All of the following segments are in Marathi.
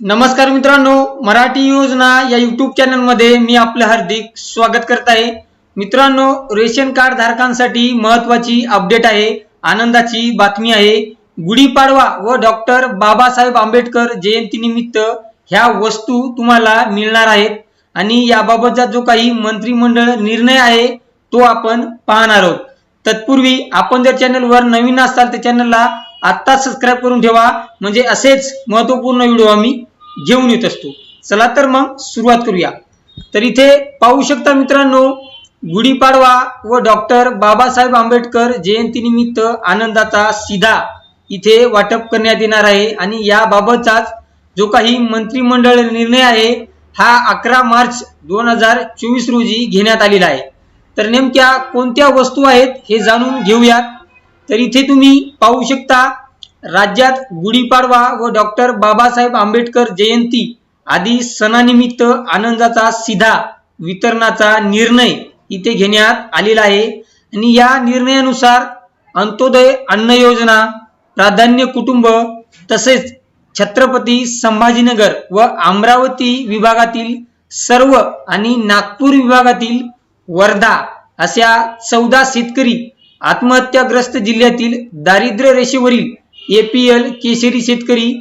नमस्कार मित्रांनो मराठी योजना या युट्यूब चॅनलमध्ये मी आपलं हार्दिक स्वागत करत आहे. मित्रांनो रेशन कार्ड धारकांसाठी महत्वाची अपडेट आहे आनंदाची बातमी आहे. गुढीपाडवा व डॉक्टर बाबासाहेब आंबेडकर जयंतीनिमित्त ह्या वस्तू तुम्हाला मिळणार आहेत आणि याबाबतचा जो काही मंत्रिमंडळ निर्णय आहे तो आपण पाहणार आहोत. तत्पूर्वी आपण जर चॅनलवर नवीन असाल तर चॅनलला आत्ता सबस्क्राईब करून ठेवा. म्हणजे असेच महत्त्वपूर्ण व्हिडिओ आम्ही घेऊन येत असतो. चला तर मग सुरुवात करूया. तर इथे पाहू शकता मित्रांनो गुढीपाडवा व डॉक्टर बाबासाहेब आंबेडकर जयंतीनिमित्त आनंदाचा सीधा इथे वाटप करण्यात येणार आहे. आणि याबाबतचाच जो काही मंत्रिमंडळ निर्णय आहे हा अकरा मार्च दोन हजार चोवीस रोजी घेण्यात आलेला आहे. तर नेमक्या कोणत्या वस्तू आहेत हे जाणून घेऊयात. तर इथे तुम्ही पाहू शकता राज्यात गुढीपाडवा व डॉक्टर बाबासाहेब आंबेडकर जयंती आदी सणानिमित्त आनंदाचा सीधा वितरणाचा निर्णय इथे घेण्यात आलेला आहे. आणि या निर्णयानुसार अंत्योदय अन्न योजना प्राधान्य कुटुंब तसेच छत्रपती संभाजीनगर व अमरावती विभागातील सर्व आणि नागपूर विभागातील वर्धा अशा चौदा शेतकरी आत्महत्याग्रस्त जिल्ह्यातील दारिद्र्य रेषेवरील एपीएल केशरी शेतकरी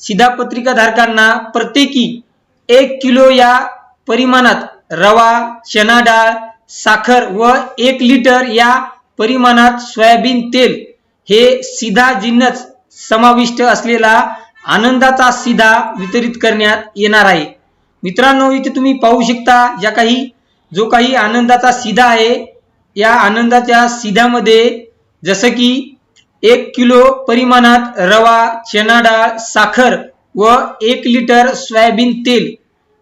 शिधापत्रिका धारकांना प्रत्येकी एक किलो या परिमाणात रवा चना डाळ साखर व एक लिटर या परिमाणात सोयाबीन तेल हे सीधा जिन्नस समाविष्ट असलेला आनंदाचा सीधा वितरित करण्यात येणार आहे. मित्रांनो इथे तुम्ही पाहू शकता या काही जो काही आनंदाचा सीधा आहे या आनंदाच्या सिध्यामध्ये जसं की एक किलो परिमाणात रवा चना डाळ साखर व एक लिटर सोयाबीन तेल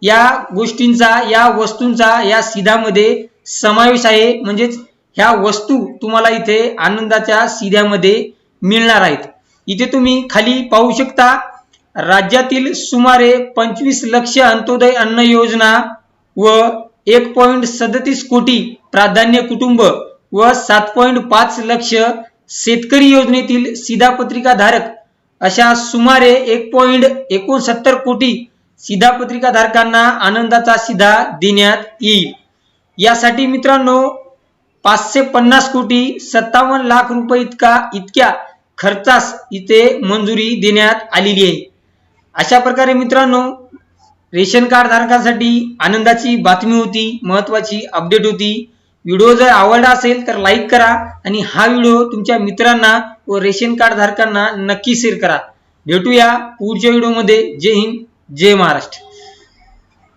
या गोष्टींचा या वस्तूंचा या सिध्यामध्ये समावेश आहे. म्हणजेच ह्या वस्तू तुम्हाला इथे आनंदाच्या सिध्यामध्ये मिळणार आहेत. इथे तुम्ही खाली पाहू शकता राज्यातील सुमारे पंचवीस लक्ष अंत्योदय अन्न योजना व एक पॉईंट सदतीस कोटी प्राधान्य कुटुंब व सात पॉईंट पाच लक्ष शेतकरी योजनेतील शिधापत्रिका धारक अशा सुमारे एक पॉईंट एकोणसत्तर कोटी शिधापत्रिका धारकांना आनंदाचा शिधा देण्यात येईल. यासाठी मित्रांनो पाचशे पन्नास कोटी सत्तावन्न लाख रुपये इतका इतक्या खर्चास इथे मंजुरी देण्यात आलेली आहे. अशा प्रकारे मित्रांनो रेशन कार्ड धारकांसाठी आनंदाची बातमी होती महत्वाची अपडेट होती. व्हिडिओ जर आवडला असेल तर लाईक करा आणि हा व्हिडिओ तुमच्या मित्रांना व रेशन कार्ड धारकांना नक्की शेअर करा. भेटूया पुढच्या व्हिडिओमध्ये जय हिंद जय महाराष्ट्र.